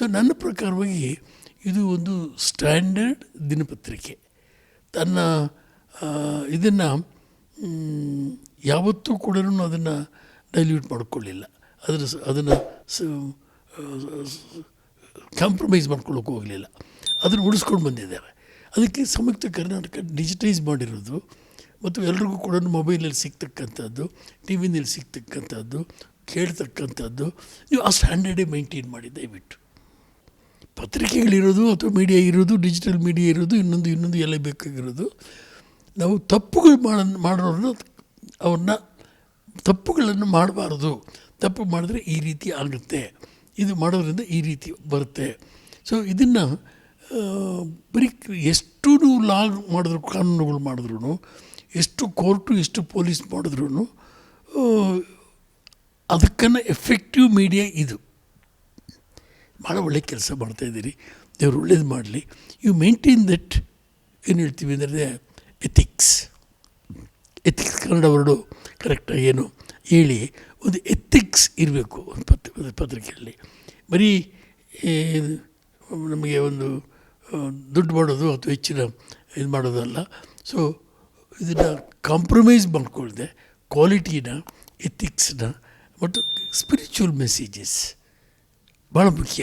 So ನನ್ನ ಪ್ರಕಾರವಾಗಿ ಇದು ಒಂದು ಸ್ಟ್ಯಾಂಡರ್ಡ್ ದಿನಪತ್ರಿಕೆ. ತನ್ನ ಇದನ್ನು ಯಾವತ್ತೂ ಕೂಡ ಅದನ್ನು ಡೈಲ್ಯೂಟ್ ಮಾಡಿಕೊಳ್ಳಿಲ್ಲ. ಅದರ ಅದನ್ನು ಕಾಂಪ್ರಮೈಸ್ ಮಾಡ್ಕೊಳ್ಳೋಕೆ ಹೋಗಲಿಲ್ಲ. ಅದನ್ನು ಉಳಿಸ್ಕೊಂಡು ಬಂದಿದ್ದಾರೆ. ಅದಕ್ಕೆ ಸಂಯುಕ್ತ ಕರ್ನಾಟಕ ಡಿಜಿಟೈಸ್ ಮಾಡಿರೋದು ಮತ್ತು ಎಲ್ರಿಗೂ ಕೂಡ ಮೊಬೈಲಲ್ಲಿ ಸಿಗ್ತಕ್ಕಂಥದ್ದು ಟಿ ವಿನಲ್ಲಿ ಸಿಗ್ತಕ್ಕಂಥದ್ದು, ಕೇಳ್ತಕ್ಕಂಥದ್ದು ನೀವು ಆ ಸ್ಟ್ಯಾಂಡರ್ಡೇ ಮೈಂಟೈನ್ ಮಾಡಿ ದಯವಿಟ್ಟು. ಪತ್ರಿಕೆಗಳಿರೋದು ಅಥವಾ ಮೀಡಿಯಾ ಇರೋದು ಡಿಜಿಟಲ್ ಮೀಡಿಯಾ ಇರೋದು, ಇನ್ನೊಂದು ಇನ್ನೊಂದು ಎಲ್ಲ ಬೇಕಾಗಿರೋದು. ನಾವು ತಪ್ಪುಗಳು ಮಾಡ ಮಾಡೋರನ್ನ ಅವ್ರನ್ನ ತಪ್ಪುಗಳನ್ನು ಮಾಡಬಾರ್ದು. ತಪ್ಪು ಮಾಡಿದ್ರೆ ಈ ರೀತಿ ಆಗುತ್ತೆ. ಇದು ಮಾಡೋದ್ರಿಂದ ಈ ರೀತಿ ಬರುತ್ತೆ. ಸೊ ಇದನ್ನು ಬರೀ ಎಷ್ಟು ಲಾ ಮಾಡಿದ್ರು, ಕಾನೂನುಗಳು ಮಾಡಿದ್ರು ಎಷ್ಟು ಕೋರ್ಟು, ಎಷ್ಟು ಪೊಲೀಸ್ ಮಾಡಿದ್ರು ಅದಕ್ಕನ್ನು ಎಫೆಕ್ಟಿವ್ ಮೀಡಿಯಾ ಇದು. ಭಾಳ ಒಳ್ಳೆ ಕೆಲಸ ಮಾಡ್ತಾಯಿದ್ದೀರಿ ದೇವ್ರು ಒಳ್ಳೇದು ಮಾಡಲಿ. ಯು ಮೇಂಟೈನ್ ದಟ್ ಏನು ಹೇಳ್ತೀವಿ ಅಂದರೆ ಎಥಿಕ್ಸ್ ಎಥಿಕ್ಸ್ ಕನ್ನಡ ವರ್ಡು ಕರೆಕ್ಟಾಗಿ ಏನು ಹೇಳಿ ಒಂದು ಎಥಿಕ್ಸ್ ಇರಬೇಕು ಒಂದು ಪತ್, ಒಂದು ಪತ್ರಿಕೆಯಲ್ಲಿ. ಬರೀ ನಮಗೆ ಒಂದು ದುಡ್ಡು ಮಾಡೋದು ಅಥವಾ ಹೆಚ್ಚಿನ ಇದು ಮಾಡೋದಲ್ಲ. ಸೊ ಇದನ್ನು ಕಾಂಪ್ರಮೈಸ್ ಮಾಡ್ಕೊಳ್ದೆ ಕ್ವಾಲಿಟಿನ ಎಥಿಕ್ಸ್ನ ಮತ್ತು ಸ್ಪಿರಿಚುವಲ್ ಮೆಸೇಜಸ್ ಭಾಳ ಮುಖ್ಯ